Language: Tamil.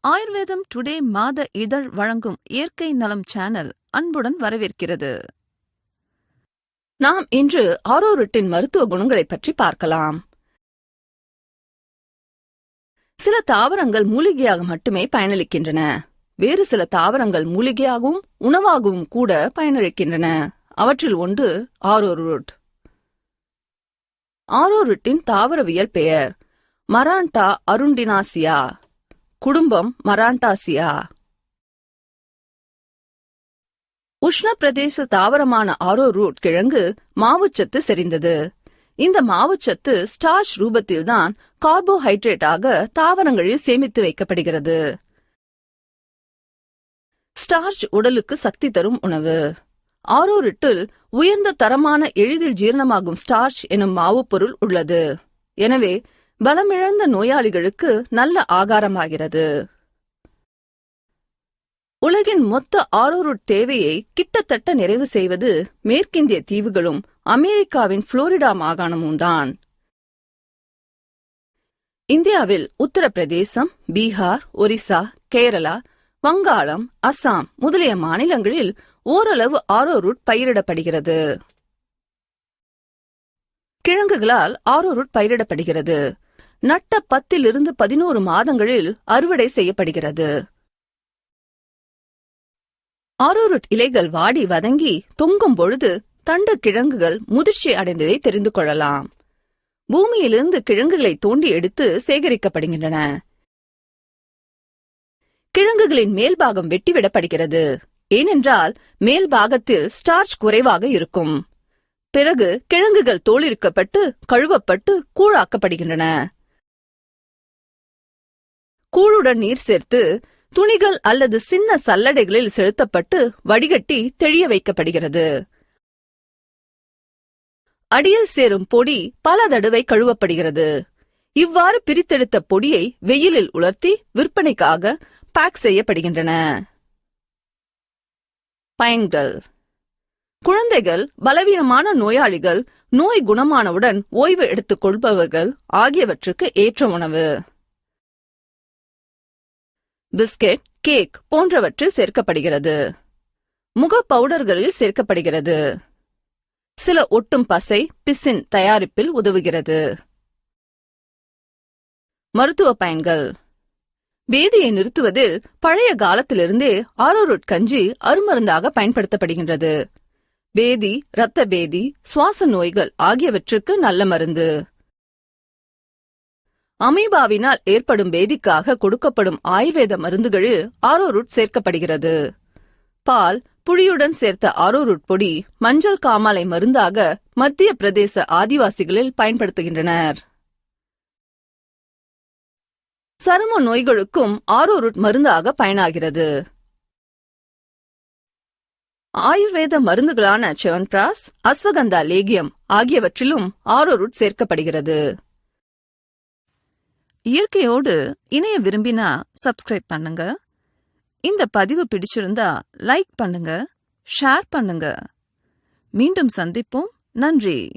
ஆயுர்வேதம் டுடே மாத இதழ் வழங்கும் இயற்கை நலம் சேனல் அன்புடன் வரவேற்கிறது. நாம் இன்று ஆரோருட்டின் மருத்துவ குணங்களைப் பற்றி பார்க்கலாம். சில தாவரங்கள் மூலிகையாக மட்டுமே பயனளிக்கின்றன. வேறு சில தாவரங்கள் மூலிகையாகவும் உணவாகவும் கூட பயனளிக்கின்றன. அவற்றில் ஒன்று ஆரோருட். ஆரோருட்டின் தாவரவியல் பெயர் மராண்டா அருண்டினாசியா. குடும்பம் மராண்டாசியா. உஷ்ண பிரதேச தாவரமான ஆரோரூட் கிழங்கு மாவுச்சத்து செறிந்தது. இந்த மாவுச்சத்து ஸ்டார்ச் ரூபத்தில்தான் கார்போஹைட்ரேட்டாக தாவரங்களில் சேமித்து வைக்கப்படுகிறது. ஸ்டார்ச் உடலுக்கு சக்தி தரும் உணவு. ஆரோரிட்டில் உயர்ந்த தரமான எளிதில் ஜீரணமாகும் ஸ்டார்ச் எனும் மாவுப்பொருள் உள்ளது. எனவே பலமிழந்த நோயாளிகளுக்கு நல்ல ஆகாரமாகிறது. உலகின் மொத்த ஆரோரூட் தேவையை கிட்டத்தட்ட நிறைவு செய்வது மேற்கிந்திய தீவுகளும் அமெரிக்காவின் புளோரிடா மாகாணமும் தான். இந்தியாவில் உத்தரப்பிரதேசம் பீகார் ஒரிசா கேரளா வங்காளம் அசாம் முதலிய மாநிலங்களில் ஓரளவு ஆரோரூட் பயிரிடப்படுகிறது. கிழங்குகளால் ஆரோரூட் பயிரிடப்படுகிறது. நட்ட பத்திலிருந்து பதினோரு மாதங்களில் அறுவடை செய்யப்படுகிறது. ஆரோருட் இலைகள் வாடி வதங்கி தொங்கும் பொழுது தண்டு கிழங்குகள் முதிர்ச்சி அடைந்ததை தெரிந்து கொள்ளலாம். பூமியிலிருந்து கிழங்குகளை தோண்டி எடுத்து சேகரிக்கப்படுகின்றன. கிழங்குகளின் மேல்பாகம் வெட்டிவிடப்படுகிறது. ஏனென்றால் மேல்பாகத்தில் ஸ்டார்ச் குறைவாக இருக்கும். பிறகு கிழங்குகள் தோலிருக்கப்பட்டு கழுவப்பட்டு கூழாக்கப்படுகின்றன. கூழுடன் நீர் சேர்த்து துணிகள் அல்லது சின்ன சல்லடைகளில் செலுத்தப்பட்டு வடிகட்டி தெளிய வைக்கப்படுகிறது. அடியில் சேரும் பொடி பல தடவை கழுவப்படுகிறது. இவ்வாறு பிரித்தெடுத்த பொடியை வெயிலில் உலர்த்தி விற்பனைக்காக பேக் செய்யப்படுகின்றன. பயன்கள். குழந்தைகள் பலவீனமான நோயாளிகள் நோய் குணமானவுடன் ஓய்வு எடுத்துக் கொள்பவர்கள் ஆகியவற்றுக்கு ஏற்ற உணவு. பிஸ்கெட் கேக் போன்றவற்றில் சேர்க்கப்படுகிறது. முக பவுடர்களில் சேர்க்கப்படுகிறது. சில ஒட்டும் பசை பிசின் தயாரிப்பில் உதவுகிறது. மருத்துவ பயன்கள். வேதியை நிறுத்துவதில் பழைய காலத்திலிருந்தே ஆரோருட் கஞ்சி அருமருந்தாக பயன்படுத்தப்படுகின்றது. பேதி இரத்த பேதி சுவாச நோய்கள் ஆகியவற்றுக்கு நல்ல மருந்து. அமீபாவினால் ஏற்படும் வேதிக்காக கொடுக்கப்படும் ஆயுர்வேத மருந்துகளில் ஆரோருட் சேர்க்கப்படுகிறது. பால் புளியுடன் சேர்த்த ஆரோருட் பொடி மஞ்சள் காமாலை மருந்தாக மத்திய பிரதேச ஆதிவாசிகளில் பயன்படுத்துகின்றனர். சரும நோய்களுக்கும் ஆரோருட் மருந்தாக பயனாகிறது. ஆயுர்வேத மருந்துகளான செவன்பிராஸ் அஸ்வகந்தா லேகியம் ஆகியவற்றிலும் ஆரோருட் சேர்க்கப்படுகிறது. இயற்கையோடு இணைய விரும்பினா சப்ஸ்கிரைப் பண்ணுங்க. இந்த பதிவு பிடிச்சிருந்தா லைக் பண்ணுங்க ஷேர் பண்ணுங்க. மீண்டும் சந்திப்போம். நன்றி.